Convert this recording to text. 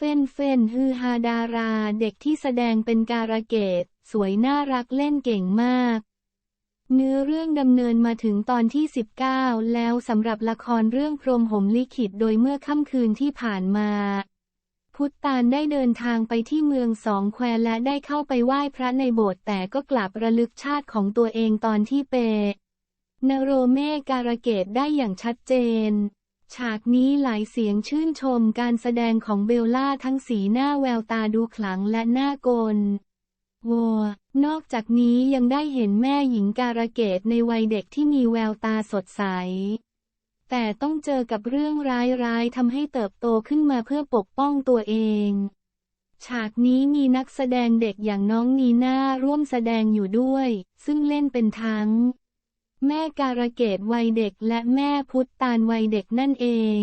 เฟ้นเฟ้นฮือฮาดาราเด็กที่แสดงเป็นการะเกดสวยน่ารักเล่นเก่งมาก เนื้อเรื่องดำเนินมาถึงตอนที่ 19 แล้วสำหรับละครเรื่องพรหมหมลิขิตโดยเมื่อค่ำคืนที่ผ่านมา พุทธานได้เดินทางไปที่เมืองสองแควและได้เข้าไปไหว้พระในโบสถ์แต่ก็กลับระลึกชาติของตัวเองตอนที่เปนโรเมการะเกดได้อย่างชัดเจน ฉากนี้หลายเสียงชื่นชมการแสดงของเบลล่าทั้งสีหน้าแววตาดูขลังและหน้ากลวัวนอกจากนี้ยังได้เห็นแม่หญิงการะเกดในวัยเด็กที่มีแววตาสดใส แต่ต้องเจอกับเรื่องร้ายๆทำให้เติบโตขึ้นมาเพื่อปกป้องตัวเอง ฉากนี้มีนักแสดงเด็กอย่างน้องนีน่าร่วมแสดงอยู่ด้วย ซึ่งเล่นเป็นทั้ง แม่การะเกดวัยเด็กและแม่พุทธตานวัยเด็กนั่นเอง